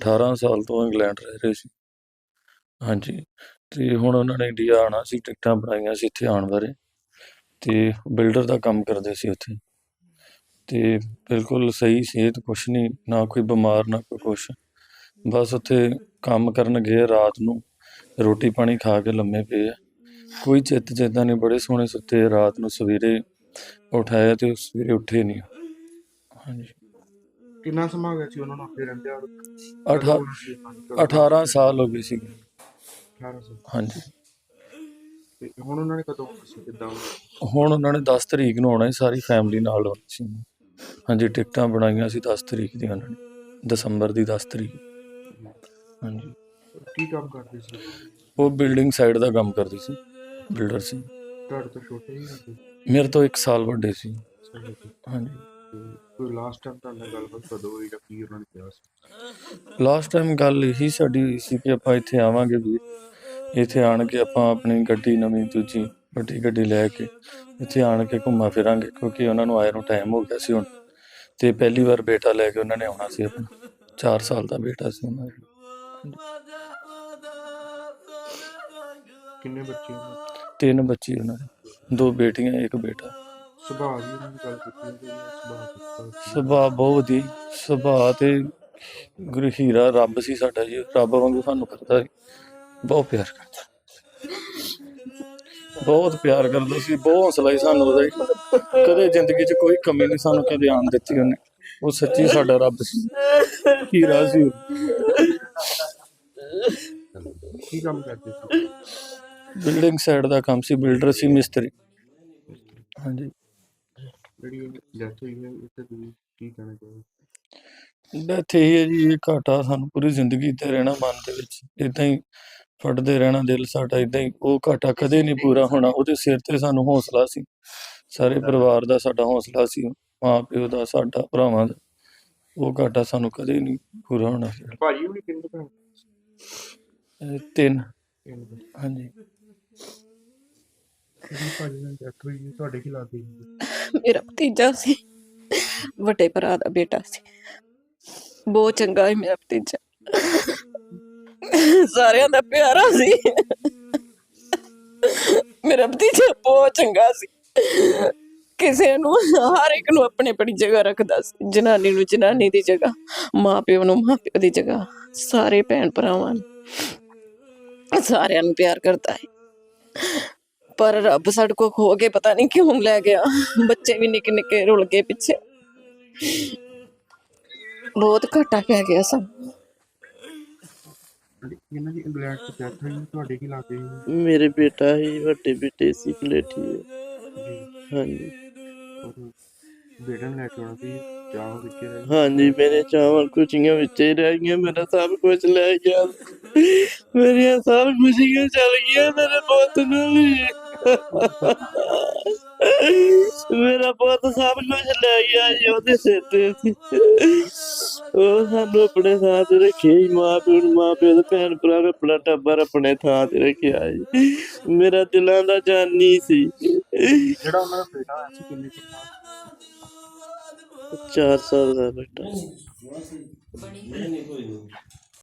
18 ਸਾਲ ਤੋਂ ਇੰਗਲੈਂਡ ਰਹਿ ਰਹੇ ਸੀ। ਹਾਂਜੀ, ਤੇ ਹੁਣ ਉਹਨਾਂ ਨੇ ਇੰਡੀਆ ਆਉਣਾ ਸੀ, ਟਿਕਟਾਂ ਬਣਾਈਆਂ ਸੀ ਇੱਥੇ ਆਉਣ ਬਾਰੇ, ਤੇ ਬਿਲਡਰ ਦਾ ਕੰਮ ਕਰਦੇ ਸੀ ਉੱਥੇ। ਤੇ ਬਿਲਕੁਲ ਸਹੀ ਸਿਹਤ, ਕੁਛ ਨਹੀਂ, ਨਾ ਕੋਈ ਬਿਮਾਰ, ਨਾ ਕੋਈ ਕੁਛ। ਬਸ ਉੱਥੇ ਕੰਮ ਕਰਨ ਗਏ ਰਾਤ ਨੂੰ, ਰੋਟੀ ਪਾਣੀ ਖਾ ਕੇ ਲੰਮੇ ਪਏ ਆ। ਕੋਈ ਚਿੱਤ ਚੇਤਾ ਨਹੀਂ, ਬੜੇ ਸੋਹਣੇ ਸੁੱਤੇ ਰਾਤ ਨੂੰ, ਸਵੇਰੇ ਉਠਾਇਆ ਤੇ ਸਵੇਰੇ ਉੱਠੇ ਨਹੀਂ। ਹਾਂਜੀ। ਕਿੰਨਾ ਸਮਾਂ ਹੋ ਗਿਆ ਸੀ ਉਹਨਾਂ ਨੂੰ ਆਪਣੇ ਰਹਿੰਦੇ ਆ ਅਠਾ 18 ਸਾਲ ਹੋ ਗਏ ਸੀ। 18 ਸਾਲ। ਹਾਂਜੀ। ਤੇ ਹੁਣ ਉਹਨਾਂ ਨੇ ਕਦੋਂ ਆਉਣਾ ਸੀ? ਕਿੱਦਾਂ ਹੁਣ ਉਹਨਾਂ ਨੇ 10 ਤਰੀਕ ਨੂੰ ਆਉਣਾ ਸੀ ਸਾਰੀ ਫੈਮਿਲੀ ਨਾਲ ਆਉਣੀ ਸੀ। ਹਾਂਜੀ ਟਿਕਟਾਂ ਬਣਾਈਆਂ ਸੀ 10 ਤਰੀਕ ਦੀਆਂ ਉਹਨਾਂ ਨੇ ਦਸੰਬਰ ਦੀ 10 ਤਰੀਕ। ਹਾਂਜੀ। ਕੀ ਕੰਮ ਕਰਦੇ ਸੀ? ਉਹ ਬਿਲਡਿੰਗ ਸਾਈਡ ਦਾ ਕੰਮ ਕਰਦੀ ਸੀ ਬਿਲਡਰ ਸੀ। ਤੁਹਾਡੇ ਤੋਂ ਛੋਟੇ ਹੀ ਹੁੰਦੇ ਮੇਰੇ ਤੋਂ 1 ਸਾਲ ਵੱਡੇ ਸੀ। ਸੀ ਹਾਂਜੀ। ਕੋਈ ਲਾਸਟ ਟਾਈਮ ਤੁਹਾਡੇ ਨਾਲ ਗੱਲਬਾਤ ਕਦੋਂ ਹੋਈ ਜਾਂ ਕੀ ਉਹਨਾਂ ਨੇ ਕਿਹਾ ਸੀ? ਲਾਸਟ ਟਾਈਮ ਗੱਲ ਇਹੀ ਸਾਡੀ ਸੀ ਕਿ ਆਪਾਂ ਇੱਥੇ ਆਵਾਂਗੇ ਵੀ ਇੱਥੇ ਆਣ ਕੇ ਆਪਾਂ ਆਪਣੀ ਗੱਡੀ ਨਵੀਂ ਦੂਜੀ ਵੱਡੀ ਗੱਡੀ ਲੈ ਕੇ ਇੱਥੇ ਆਣ ਕੇ ਘੁੰਮਾ ਫਿਰਾਂਗੇ ਕਿਉਂਕਿ ਉਹਨਾਂ ਨੂੰ ਆਏ ਨੂੰ ਟਾਈਮ ਹੋ ਗਿਆ ਸੀ ਹੁਣ। ਤੇ ਪਹਿਲੀ ਵਾਰ ਬੇਟਾ ਲੈ ਕੇ ਉਹਨਾਂ ਨੇ ਆਉਣਾ ਸੀ ਆਪਣਾ। 4 ਸਾਲ ਦਾ ਬੇਟਾ ਸੀ ਉਹਨਾਂ ਦਾ। ਕਿੰਨੇ ਬੱਚੇ ਨੇ? ਤਿੰਨ ਬੱਚੇ ਉਹਨਾਂ ਦੇ। ਦੋ ਬੇਟੀਆਂ ਇੱਕ ਬੇਟਾ। ਸੁਭਾਅ ਦੀ ਉਹਨਾਂ ਦੀ ਗੱਲ ਕੀਤੀ ਹੈ ਕਿ ਸੁਭਾਅ ਕਿੱਦਾਂ ਸੀ? ਸੁਭਾਅ ਬਹੁਤ ਵਧੀਆ ਸੁਭਾਅ ਤੇ ਗੁਰੂ ਹੀਰਾ ਰੱਬ ਸੀ ਸਾਡਾ ਜੀ। ਰੱਬ ਵਾਂਗੂ ਸਾਨੂੰ ਕਰਦਾ ਸੀ। ਬਹੁਤ ਪਿਆਰ ਕਰਦਾ। ਬਹੁਤ ਪਿਆਰ ਕਰਦਾ ਸੀ। ਬਹੁਤ ਹੌਸਲਾ ਸੀ ਸਾਨੂੰ ਉਹਦਾ ਜੀ। ਕਦੇ ਜ਼ਿੰਦਗੀ 'ਚ ਕੋਈ ਕਮੀ ਨਹੀਂ ਸਾਨੂੰ ਕਦੇ ਆਣ ਦਿੱਤੀ ਉਹਨੇ। ਉਹ ਸੱਚੀ ਸਾਡਾ ਰੱਬ ਸੀ। ਹੀਰਾ ਸੀ ਉਹ। ਕੀ ਕੰਮ ਕਰਦੇ ਸੀ? ਬਿਲਡਿੰਗ ਸਾਈਡ ਦਾ ਕੰਮ ਸੀ। ਬਿਲਡਰ ਸੀ ਮਿਸਤਰੀ। ਹਾਂਜੀ। ਜਿਹੜੀ ਡੈਥ ਹੋਈ ਹੈ ਉੱਤੇ ਤੁਸੀਂ ਕੀ ਕਹਿਣਾ ਚਾਹੋਗੇ? ਡੈਥ ਇਹ ਹੈ ਜੀ ਇਹ ਘਾਟਾ ਸਾਨੂੰ ਪੂਰੀ ਜ਼ਿੰਦਗੀ ਤੇ ਰਹਿਣਾ ਮਨ ਦੇ ਵਿੱਚ ਇਦਾਂ ਹੀ ਫੜਦੇ ਰਹਿਣਾ ਦਿਲ ਸਾਡਾ ਇਦਾਂ ਹੀ ਉਹ ਘਾਟਾ ਕਦੇ ਨਹੀਂ ਪੂਰਾ ਹੋਣਾ ਉਹਦੇ ਸਿਰ ਤੇ ਸਾਨੂੰ ਹੌਸਲਾ ਸੀ। ਸਾਰੇ ਪਰਿਵਾਰ ਦਾ ਸਾਡਾ ਹੌਸਲਾ ਸੀ ਮਾਂ ਪਿਓ ਦਾ ਸਾਡਾ ਭਰਾਵਾਂ ਦਾ ਉਹ ਘਾਟਾ ਸਾਨੂੰ ਕਦੇ ਨਹੀਂ ਪੂਰਾ ਹੋਣਾ। ਭਾਜੀ ਉਹਨੇ ਕਿੰਨੇ ਭੈਣ? ਤਿੰਨ। ਹਾਂਜੀ। ਭਾਜੀ ਨਾਲ ਡੈਥ ਹੋਈ ਹੈ, ਤੁਹਾਡੇ ਕੀ ਲੱਗਦੀ ਹੈ ਮੇਰਾ ਭਤੀਜਾ ਸੀ। ਵੱਡੇ ਭਰਾ ਦਾ ਬੇਟਾ ਸੀ। ਬਹੁਤ ਚੰਗਾ ਹੈ ਮੇਰਾ ਭਤੀਜਾ। ਸਾਰਿਆਂ ਦਾ ਪਿਆਰਾ ਸੀ। ਮੇਰਾ ਭਤੀਜਾ ਬਹੁਤ ਚੰਗਾ ਸੀ। ਕਿਸੇ ਨੂੰ, ਹਰ ਇੱਕ ਨੂੰ ਆਪਣੇ ਆਪਣੀ ਜਗ੍ਹਾ ਰੱਖਦਾ ਸੀ। ਜਨਾਨੀ ਨੂੰ ਜਨਾਨੀ ਦੀ ਜਗ੍ਹਾ ਮਾਂ ਪਿਓ ਨੂੰ ਮਾਂ ਪਿਓ ਦੀ ਜਗ੍ਹਾ, ਸਾਰੇ ਭੈਣ ਭਰਾਵਾਂ ਨੂੰ। ਸਾਰਿਆਂ ਨੂੰ ਪਿਆਰ ਕਰਦਾ ਹੈ ਪਰ ਰੱਬ ਸਾਡੇ ਕੋ ਖੋ ਕੇ ਪਤਾ ਨਹੀਂ ਕਿਉਂ ਲੈ ਗਿਆ। ਬੱਚੇ ਵੀ ਨਿੱਕੇ ਨਿੱਕੇ ਰੁਲ ਗਏ ਪਿੱਛੇ। ਬਹੁਤ ਘਾਟਾ ਪੈ ਗਿਆ ਸਾਨੂੰ ਇਹਨਾਂ ਦੀ ਇੰਗਲੈਂਡ ਤੋਂ ਡੈਥ ਹੋਈ ਹੈ, ਤੁਹਾਡੇ ਕੀ ਲੱਗਦੀ ਹੈ ਮੇਰੇ ਬੇਟਾ ਹੀ ਵੱਡੇ ਬੇਟੇ ਸੀ ਕਲੇਠੀ ਜੀ। ਹਾਂਜੀ। ਔਰ ਬੇਟੇ ਨੂੰ ਲੈ ਕੇ ਆਉਣਾ ਸੀ ਚਾਹ ਵਿੱਚ ਰਹਿ ਹਾਂਜੀ ਮੇਰੇ ਚਾਵਲ ਕੁਚੀਆਂ ਵਿੱਚ ਹੀ ਰਹਿ ਗਈਆਂ ਮੇਰਾ ਸਭ ਕੁਝ ਲੈ ਗਿਆ। ਮੇਰੀਆਂ ਸਭ ਖੁਸ਼ੀਆਂ ਚਲ ਗਈਆਂ ਮੇਰੇ ਪੁੱਤ ਨੂੰ ਵੀ। ਮੇਰਾ ਪੁੱਤ ਸਭ ਕੁਝ ਲੈ ਗਿਆ ਜੀ ਉਹਦੇ ਸਿਰ ਤੇ। ਉਹ ਸਾਨੂੰ ਆਪਣੇ ਥਾਂ ਤੇ ਰੱਖੇ ਸੀ, ਮਾਂ ਪਿਓ ਨੂੰ ਮਾਂ ਪਿਓ ਦੇ ਭੈਣ ਭਰਾ ਨੂੰ ਆਪਣਾ ਟੱਬਰ ਆਪਣੇ ਥਾਂ ਤੇ ਰੱਖਿਆ ਜੀ। ਮੇਰਾ ਦਿਲਾਂ ਦਾ ਜਾਨੀ ਸੀ। ਜਿਹੜਾ ਉਹਨਾਂ ਦਾ ਬੇਟਾ ਸੀ ਕਿੰਨੇ ਕੁ ਸਾਲ 4 ਸਾਲ ਦਾ ਬੇਟਾ।